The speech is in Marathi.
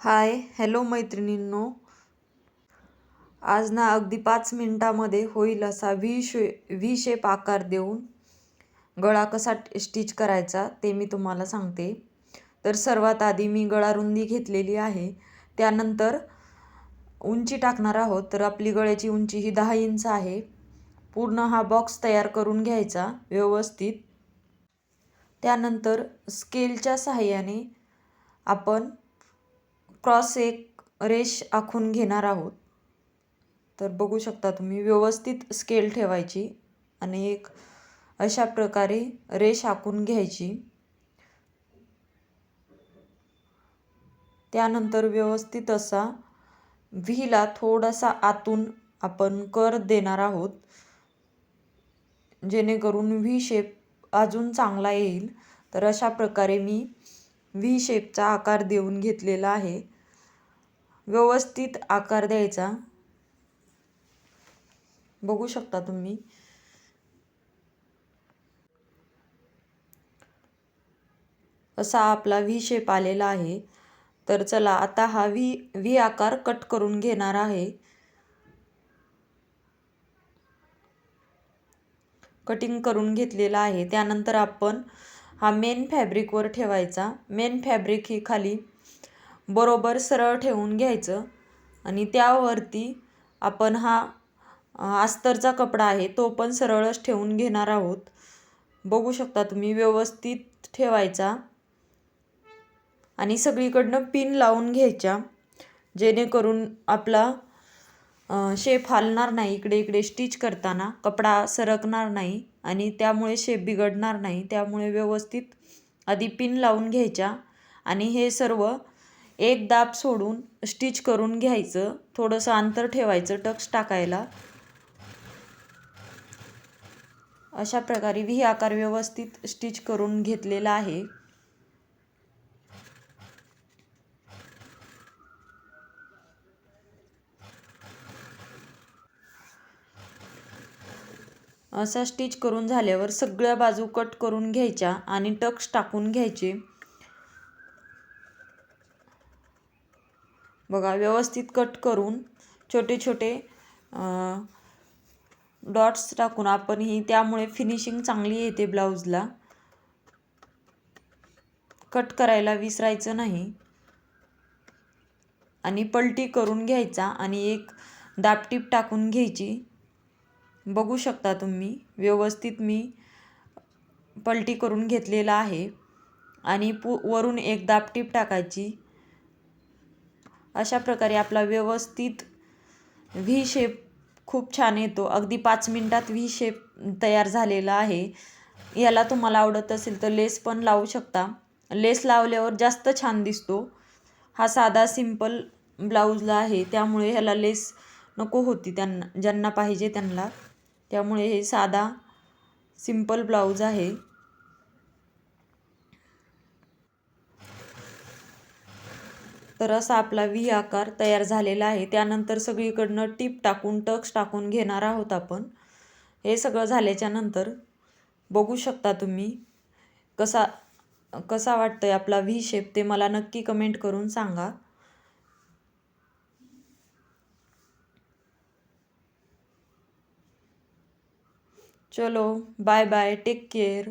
हाय हॅलो मैत्रिणींनो. आज ना अगदी पाच मिनटामध्ये होईल असा व्ही शे व्ही शेप आकार देऊन गळा कसा स्टिच करायचा ते मी तुम्हाला सांगते. तर सर्वात आधी मी गळा रुंदी घेतलेली आहे. त्यानंतर उंची टाकणार आहोत. तर आपली गळ्याची उंची ही दहा इंच आहे. पूर्ण हा बॉक्स तयार करून घ्यायचा व्यवस्थित. त्यानंतर स्केलच्या सहाय्याने आपण क्रॉस एक रेष आखून घेणार आहोत. तर बघू शकता तुम्ही व्यवस्थित स्केल ठेवायची आणि एक अशा प्रकारे रेष आखून घ्यायची. त्यानंतर व्यवस्थित असा व्हीला थोडासा आतून आपण कर देणार आहोत जेणेकरून व्ही शेप अजून चांगला येईल. तर अशा प्रकारे मी व्ही शेपचा आकार देऊन घेतलेला आहे. व्यवस्थित आकार द्यायचा. बघू शकता तुम्ही. असा आपला व्ही शेप आलेला आहे. तर चला आता हा व्ही व्ही आकार कट करून घेणार आहे. कटिंग करून घेतलेला आहे. त्यानंतर आपण हा मेन फॅब्रिकवर ठेवायचा. मेन फॅब्रिक ही खाली बरोबर सरळ ठेवून घ्यायचं. आणि त्यावरती आपण हा अस्तरचा कपडा आहे तो पण सरळच ठेवून घेणार आहोत. बघू शकता तुम्ही व्यवस्थित ठेवायचा. आणि सगळीकडनं पिन लावून घ्यायच्या जेणेकरून आपला शेप हालणार नाही इकडे इकडे स्टिच करताना कपडा सरकणार नाही आणि त्यामुळे शेप बिघडणार नाही त्यामुळे व्यवस्थित आधी पिन लावून घ्यायच्या. आणि हे सर्व एक दाब सोडून स्टिच करून घ्यायचं. थोडंसं अंतर ठेवायचं टक्स टाकायला. अशा प्रकारे व्ही आकार व्यवस्थित स्टिच करून घेतलेला आहे. असा स्टिच करून झाल्यावर सगळ्या बाजू कट करून घ्यायच्या आणि टक्स टाकून घ्यायचे. बघा व्यवस्थित कट करून छोटे छोटे डॉट्स टाकून आपण ही त्यामुळे फिनिशिंग चांगली येते ब्लाऊजला कट करायला विसरायचं नाही. आणि पलटी करून घ्यायचा आणि एक दापटीप टाकून घ्यायची. बघू शकता तुम्ही व्यवस्थित मी पलटी करून घेतलेला आहे. आणि पु वरून एक दापटीप टाकायची. अशा प्रकारे आपला व्यवस्थित व्ही शेप खूप छान येतो. अगदी पाच मिनटात व्ही शेप तयार झालेला आहे. याला तुम्हाला आवडत असेल तर लेस पण लावू शकता. लेस लावल्यावर जास्त छान दिसतो. हा साधा सिंपल ब्लाऊजला आहे. त्यामुळे ह्याला लेस नको होती त्यांना ज्यांना पाहिजे त्यांना. त्यामुळे हे साधा सिंपल ब्लाऊज आहे. तर असा आपला व्ही आकार तयार झालेला आहे. त्यानंतर सगळीकडनं टीप टाकून टक्स टाकून घेणार आहोत आपण. हे सगळं झाल्याच्यानंतर बघू शकता तुम्ही कसा कसा वाटतंय आपला व्ही शेप ते मला नक्की कमेंट करून सांगा. चलो बाय बाय टेक केअर.